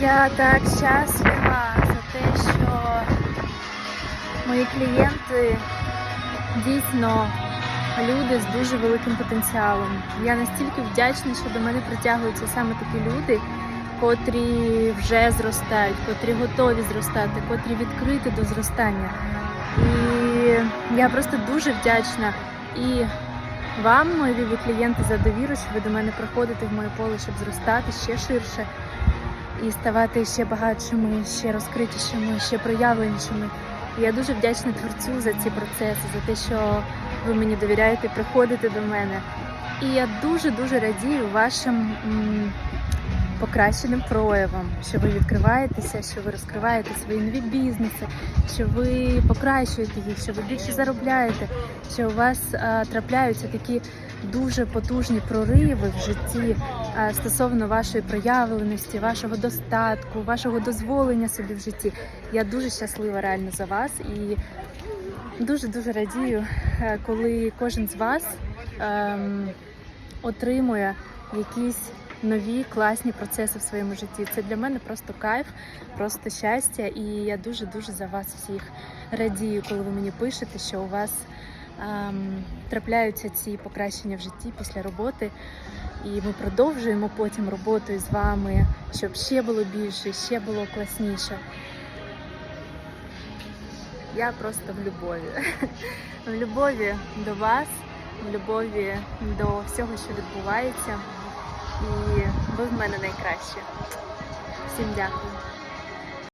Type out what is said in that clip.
Я так щаслива за те, що мої клієнти дійсно люди з дуже великим потенціалом. Я настільки вдячна, що до мене притягуються саме такі люди, котрі вже зростають, котрі готові зростати, котрі відкриті до зростання. І я просто дуже вдячна і вам, мої любі клієнти, за довіру, що ви до мене приходите в моє поле, щоб зростати ще ширше і ставати ще багатшими, ще розкритішими, ще проявленішими. Я дуже вдячна творцю за ці процеси, за те, що ви мені довіряєте, приходите до мене. І я дуже дуже радію вашим м, покращеним проявам, що ви відкриваєтеся, що ви розкриваєте свої нові бізнеси, що ви покращуєте їх, що ви більше заробляєте, що у вас а, трапляються такі дуже потужні прориви в житті стосовно вашої проявленості, вашого достатку, вашого дозволення собі в житті. Я дуже щаслива реально за вас і дуже дуже радію, е, коли кожен з вас ем, отримує якісь нові класні процеси в своєму житті. Це для мене просто кайф, просто щастя, і я дуже дуже за вас всіх радію, коли ви мені пишете, що у вас трапляються ці покращення в житті після роботи. І ми продовжуємо потім роботу з вами, щоб ще було більше, ще було класніше. Я просто в любові. В любові до вас, в любові до всього, що відбувається. І ви в мене найкраще. Всім дякую.